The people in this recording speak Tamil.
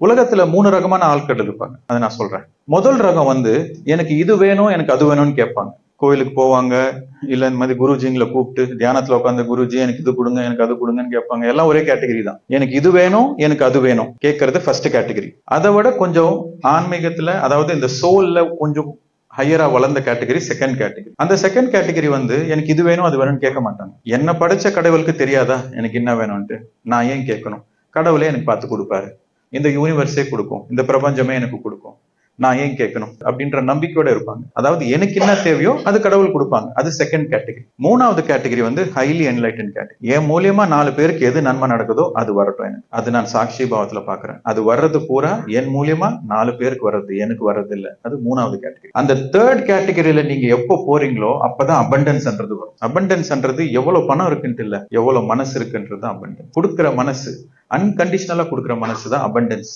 உலகத்துல மூணு ரகமான ஆட்கள் இருப்பாங்க அதை நான் சொல்றேன். முதல் ரகம் வந்து எனக்கு இது வேணும் எனக்கு அது வேணும்னு கேட்பாங்க. கோயிலுக்கு போவாங்க இல்ல இந்த மாதிரி குருஜிங்களை கூப்பிட்டு தியானத்துல உட்காந்து குருஜி எனக்கு இது கொடுங்க எனக்கு அது கொடுங்கன்னு கேட்பாங்க. எல்லாம் ஒரே கேட்டகரி தான். எனக்கு இது வேணும் எனக்கு அது வேணும். கேட்கறது ஃபர்ஸ்ட் கேட்டகரி அதை விட கொஞ்சம் ஆன்மீகத்துல அதாவது இந்த சோல்ல கொஞ்சம் ஹையரா வளர்ந்த கேட்டகரி செகண்ட் கேட்டகரி அந்த செகண்ட் கேட்டகரி வந்து எனக்கு இது வேணும் அது வேணும்னு கேட்க மாட்டாங்க. என்ன படைச்ச கடவுளுக்கு தெரியாதா? எனக்கு என்ன வேணும்ட்டு நான் ஏன் கேட்கணும்? கடவுளே எனக்கு பார்த்து கொடுப்பாரு. இந்த யூனிவர்ஸே கொடுக்கும். இந்த பிரபஞ்சமே எனக்கு கொடுக்கும். நான் ஏன் கேட்கணும்? அப்படின்ற நம்பிக்கையோட இருப்பாங்க. அதாவது எனக்கு என்ன தேவையோ அது கடவுள் கொடுப்பாங்க. அது செகண்ட் கேட்டகரி மூணாவது கேட்டகரி வந்து ஹைலி என்லைட்டன் கேட்டகரி என் மூலியமா நாலு பேருக்கு எது நன்மை நடக்குதோ அது வரட்டும் எனக்கு. அது நான் சாட்சி பாவத்துல பாக்குறேன் அது வர்றது பூரா என் மூலியமா நாலு பேருக்கு வர்றது எனக்கு வர்றது இல்ல. அது மூணாவது கேட்டகரி அந்த தேர்ட் கேட்டகரியில நீங்க எப்போ போறீங்களோ அப்பதான் அபண்டன்ஸ்ன்றது வரும். அபண்டன்ஸ்ன்றது எவ்வளவு பணம் இருக்குன்ட்டு இல்ல எவ்வளவு மனசு இருக்குன்றது அபண்டன்ஸ் கொடுக்குற மனசு அன்கண்டிஷனலாக கொடுக்குற மனசு தான் அபண்டன்ஸ்